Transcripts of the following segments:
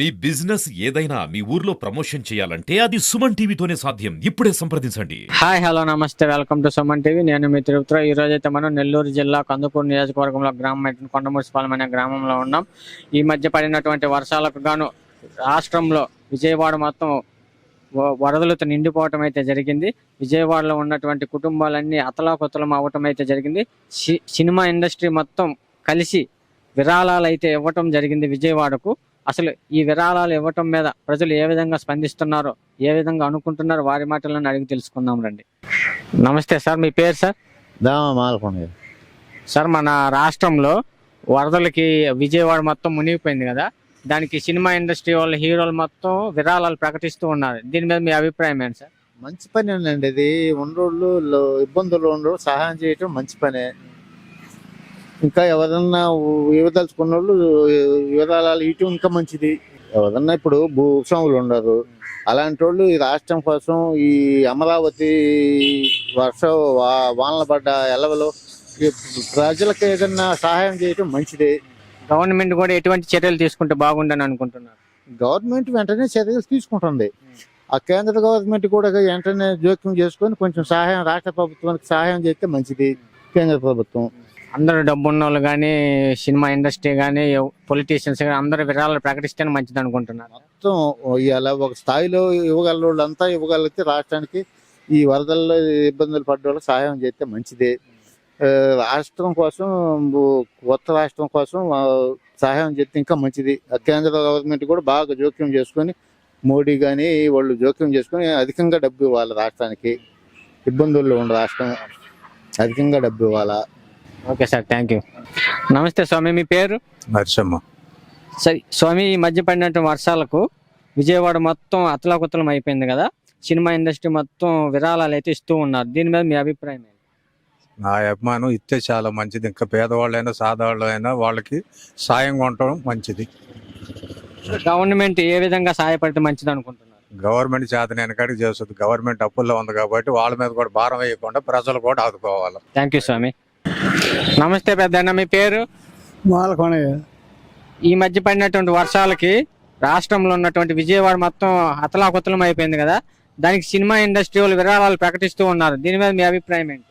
మీ business ఏదైనా మీ ఊర్లో promotion చేయాలంటే అది సుమన్ టీవీతోనే సాధ్యం. ఇప్పుడే సంప్రదించండి. హాయ్ హలో నమస్తే. Welcome to Suman TV. నేను మీ తిరుపతిలో ఈ రోజు అయితే మనం నెల్లూరు జిల్లా కందుకూరు నియోజకవర్గంలో గ్రామం అయితే అనే గ్రామంలో ఉన్నాం. ఈ మధ్య పడినటువంటి వర్షాలకు గాను రాష్ట్రంలో విజయవాడ మొత్తం వ- వరదలతో నిండిపోవటం అయితే జరిగింది. విజయవాడలో ఉన్నటువంటి కుటుంబాలన్నీ అతలాకుతలం అవ్వటం అయితే జరిగింది. సి- సినిమా ఇండస్ట్రీ మొత్తం కలిసి విరాళాలు అయితే ఇవ్వటం జరిగింది విజయవాడకు. అసలు ఈ విరాళాలు ఇవ్వటం మీద ప్రజలు ఏ విధంగా స్పందిస్తున్నారో ఏ విధంగా అనుకుంటున్నారో వారి మాటలను అడిగి తెలుసుకుందాం రండి. నమస్తే సార్ మీ పేరు సార్? దామ మాలకొండ సార్ మన రాష్ట్రంలో వరదలకి విజయవాడ మొత్తం మునిగిపోయింది కదా. దానికి సినిమా ఇండస్ట్రీ వాళ్ళ హీరోలు మొత్తం విరాళాలు ప్రకటిస్తూ ఉన్నారు. దీని మీద మీ అభిప్రాయం ఏంటి సార్? మంచి పని అండి ఇది. ఉన్నోళ్ళు ఇబ్బందులు ఉన్నోళ్ళు సహాయం చేయటం మంచి పనే. ఇంకా ఎవరన్నా ఇవ్వదలుచుకున్న వాళ్ళు వివరాలు ఇవ్వటం ఇంకా మంచిది. ఎవరన్నా ఇప్పుడు భూస్వాములు ఉండరు. అలాంటి వాళ్ళు ఈ రాష్ట్రం కోసం ఈ అమరావతి వర్ష వానలు పడ్డ ఎలవలో ప్రజలకు ఏదన్నా సహాయం చేయటం మంచిది. గవర్నమెంట్ కూడా ఎటువంటి చర్యలు తీసుకుంటే బాగుండని అనుకుంటున్నారు? గవర్నమెంట్ వెంటనే చర్యలు తీసుకుంటుంది. ఆ కేంద్ర గవర్నమెంట్ కూడా వెంటనే జోక్యం చేసుకొని కొంచెం సహాయం రాష్ట్ర ప్రభుత్వానికి సహాయం చేస్తే మంచిది. కేంద్ర ప్రభుత్వం. అందరూ డబ్బు ఉన్న వాళ్ళు కానీ సినిమా ఇండస్ట్రీ కానీ పొలిటీషియన్స్ కానీ అందరూ విరాళాలు ప్రకటిస్తేనే మంచిది అనుకుంటున్నారు. మొత్తం ఇవాళ ఒక స్థాయిలో ఇవ్వగల వాళ్ళంతా ఇవ్వగలిగితే రాష్ట్రానికి ఈ వరదల్లో ఇబ్బందులు పడ్డ వాళ్ళకి సహాయం చేస్తే మంచిదే. రాష్ట్రం కోసం కొత్త రాష్ట్రం కోసం సహాయం చేస్తే ఇంకా మంచిది. కేంద్ర గవర్నమెంట్ కూడా బాగా జోక్యం చేసుకొని మోడీ కానీ వాళ్ళు జోక్యం చేసుకొని అధికంగా డబ్బు ఇవ్వాలి రాష్ట్రానికి. ఇబ్బందుల్లో ఉన్న రాష్ట్రం అధికంగా డబ్బు ఇవ్వాలా? ఓకే సార్ థ్యాంక్ యూ నమస్తే స్వామి మీ పేరు? నరసమ్మ సరే స్వామి ఈ మధ్య పడినట్టు వర్షాలకు విజయవాడ మొత్తం అతలాకుతలం అయిపోయింది కదా? సినిమా ఇండస్ట్రీ మొత్తం విరాళాలు అయితే ఇస్తూ ఉన్నారు. దీని మీద మీ అభిప్రాయం ఏంటి? నా అభిమానం ఇస్తే చాలా మంచిది. ఇంకా పేదవాళ్ళైనా సాధారణైనా వాళ్ళకి సాయంగా ఉండటం మంచిది. గవర్నమెంట్ ఏ విధంగా సహాయపడితే మంచిది అనుకుంటున్నారు? గవర్నమెంట్ చేతనైన కాడికి చేస్తుంది? గవర్నమెంట్ అప్పుల్లో ఉంది కాబట్టి వాళ్ళ మీద కూడా భారం వేయకుండా ప్రజలు కూడా ఆదుకోవాలి. థ్యాంక్ యూ స్వామి. నమస్తే పెద్దన్న మీ పేరు? ఈ మధ్య పడినటువంటి వర్షాలకి రాష్ట్రంలో ఉన్నటువంటి విజయవాడ మొత్తం అతలాకుతలం అయిపోయింది కదా. దానికి సినిమా ఇండస్ట్రీ వాళ్ళు విరాళాలు ప్రకటిస్తూ ఉన్నారు. దీని మీద మీ అభిప్రాయం ఏంటి?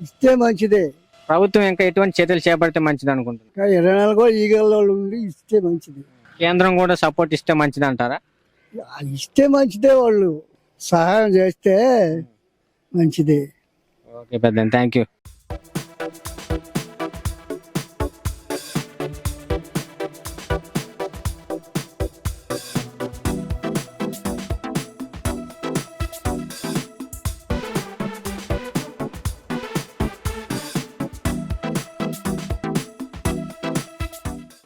ఇస్తే మంచిదే. ప్రభుత్వం ఇంకా ఎటువంటి చర్యలు చేపడితే మంచిది అనుకుంటున్నారు? ఇరవై నాలుగు కూడా ఈగల వాళ్ళు ఉండి ఇస్తే మంచిది. కేంద్రం కూడా సపోర్ట్ ఇస్తే మంచిది అంటారా? ఇస్తే మంచిదే వాళ్ళు. సహాయం చేస్తే మంచిదే. ఓకే పెద్ద థ్యాంక్ యూ